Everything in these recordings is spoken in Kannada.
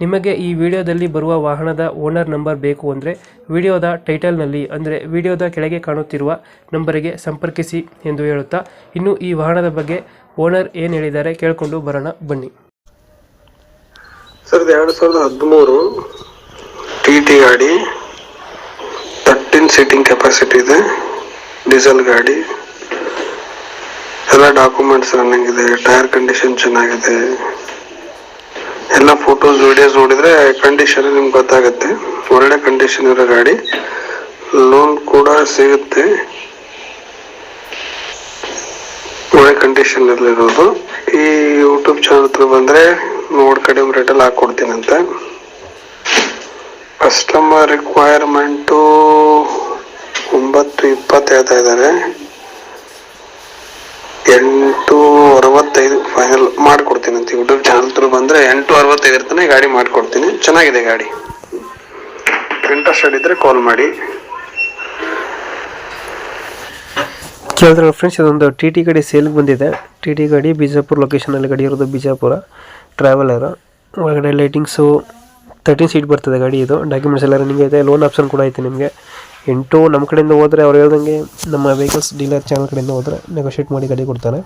ನಿಮಗೆ ಈ ವಿಡಿಯೋದಲ್ಲಿ ಬರುವ ವಾಹನದ ಓನರ್ ನಂಬರ್ ಬೇಕು ಅಂದರೆ ವಿಡಿಯೋದ ಟೈಟಲ್ನಲ್ಲಿ ಅಂದರೆ ವಿಡಿಯೋದ ಕೆಳಗೆ ಕಾಣುತ್ತಿರುವ ನಂಬರಿಗೆ ಸಂಪರ್ಕಿಸಿ ಎಂದು ಹೇಳುತ್ತಾ, ಇನ್ನು ಈ ವಾಹನದ ಬಗ್ಗೆ ಓನರ್ ಏನು ಹೇಳಿದ್ದಾರೆ ಕೇಳಿಕೊಂಡು ಬರೋಣ, ಬನ್ನಿ. ಸರ್ ಎರಡು ಸಾವಿರದ ಹದಿಮೂರು ಟಿ ಟಿ ಗಾಡಿ ತರ್ಟೀನ್ ಸೀಟಿಂಗ್ ಕೆಪಾಸಿಟಿ ಇದೆ ಡೀಸೆಲ್ ಗಾಡಿ. ಎಲ್ಲ ಡಾಕ್ಯುಮೆಂಟ್ಸ್ ರನ್ನಿಂಗ್ ಇದೆ ಟೈರ್ ಕಂಡೀಷನ್ ಚೆನ್ನಾಗಿದೆ. ಫೋಟೋಸ್ ವಿಡಿಯೋಸ್ ನೋಡಿದ್ರೆ ಕಂಡೀಷನ್ ನಿಮ್ಗೆ ಗೊತ್ತಾಗುತ್ತೆ. ಒಳ್ಳೆ ಕಂಡೀಷನ್ ಇರೋ ಗಾಡಿ. ಲೋನ್ ಕೂಡ ಸಿಗುತ್ತೆ. ಒಳ್ಳೆ ಕಂಡೀಷನ್ ಇರೋದು ಈ ಯೂಟ್ಯೂಬ್ ಚಾನಲ್ ಹತ್ರ ಬಂದ್ರೆ ನೋಡ್ ಕಡಿಮೆ ರೇಟಲ್ಲಿ ಹಾಕ್ಕೊಡ್ತೀನಂತೆ ಕಸ್ಟಮರ್ ರಿಕ್ವೈರ್ಮೆಂಟು ಒಂಬತ್ತು ಹೇಳ್ತಾ ಇದ್ದಾರೆ. ಎಂಟು ಫೈನಲ್ ಮಾಡ್ಕೊಡ್ತೀನಿ ಅಂತ ಯೂಟ್ಯೂಬ್ ಚಾನಲ್ ತ್ರೂ ಬಂದ್ರೆ ಎಂಟು ಅರವತ್ತೈದು ಇರ್ತಾನೆ ಗಾಡಿ ಮಾಡ್ಕೊಡ್ತೀನಿ. ಚೆನ್ನಾಗಿದೆ ಗಾಡಿ. ಇಂಟ್ರೆಸ್ಟೆಡ್ ಇದ್ರೆ ಕಾಲ್ ಮಾಡಿ. ಕೇಳಿದ್ರೆ ಫ್ರೆಂಡ್ಸ್ ಇದೊಂದು ಟಿ ಟಿ ಗಾಡಿ ಸೇಲ್ಗೆ ಬಂದಿದೆ. ಟಿ ಟಿ ಗಾಡಿ ಬಿಜಾಪುರ ಲೊಕೇಶನಲ್ಲಿ ಗಾಡಿ ಇರೋದು ಬಿಜಾಪುರ. ಟ್ರಾವೆಲರ್ ಒಳಗಡೆ ಲೈಟಿಂಗ್ಸು ತರ್ಟೀನ್ ಸೀಟ್ ಬರ್ತದೆ ಗಾಡಿ ಇದು. ಡಾಕ್ಯುಮೆಂಟ್ಸ್ ಎಲ್ಲ ರನ್ನಿಂಗ್ ಇದೆ. ಲೋನ್ ಆಪ್ಷನ್ ಕೂಡ ಐತೆ ನಿಮಗೆ. ಎಂಟು ನಮ್ಮ ಕಡೆಯಿಂದ ಹೋದರೆ ಅವ್ರು ಹೇಳ್ದಂಗೆ ನಮ್ಮ ವೆಹಿಕಲ್ಸ್ ಡೀಲರ್ ಚಾನಲ್ ಕಡೆಯಿಂದ ಹೋದರೆ ನೆಗೋಷಿಯೇಟ್ ಮಾಡಿ ಗಾಡಿ ಕೊಡ್ತಾರೆ.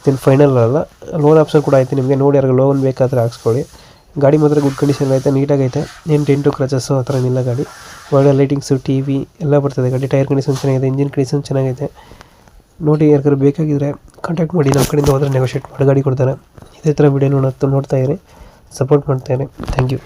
ಇದೇನು ಫೈನಲ್ ಅಲ್ಲ. ಲೋನ್ ಆಪ್ಷನ್ ಕೂಡ ಐತೆ ನಿಮಗೆ. ನೋಡಿ ಯಾರಿಗೆ ಲೋನ್ ಬೇಕಾದರೆ ಹಾಕ್ಸ್ಕೊಳ್ಳಿ. ಗಾಡಿ ಮಾತ್ರ ಗುಡ್ ಕಂಡೀಷನ್ ಐತೆ ನೀಟಾಗೈತೆ ಏನು ಟೆಂಟು ಕ್ರಚಸ್ಸು ಆ ಥರ ಏನಿಲ್ಲ ಗಾಡಿ. ಒಳ್ಳೆ ಲೈಟಿಂಗ್ಸು ಟಿ ವಿ ಎಲ್ಲ ಬರ್ತದೆ ಗಾಡಿ. ಟೈರ್ ಕಂಡೀಷನ್ ಚೆನ್ನಾಗಿದೆ ಇಂಜಿನ್ ಕಂಡೀಷನ್ ಚೆನ್ನಾಗೈತೆ. ನೋಡಿ ಯಾರಿಗಾರು ಬೇಕಾಗಿದ್ರೆ ಕಾಂಟ್ಯಾಕ್ಟ್ ಮಾಡಿ ನಮ್ಮ ಕಡೆಯಿಂದ ಹೋದರೆ ನೆಗೋಷಿಯೇಟ್ ಮಾಡಿ ಗಾಡಿ ಕೊಡ್ತಾರೆ. ಇದೇ ಥರ ವಿಡಿಯೋ ನೋಡ ನೋಡ್ತಾ ಇರಿ. ಸಪೋರ್ಟ್ ಮಾಡ್ತಾ ಇರಿ. Thank you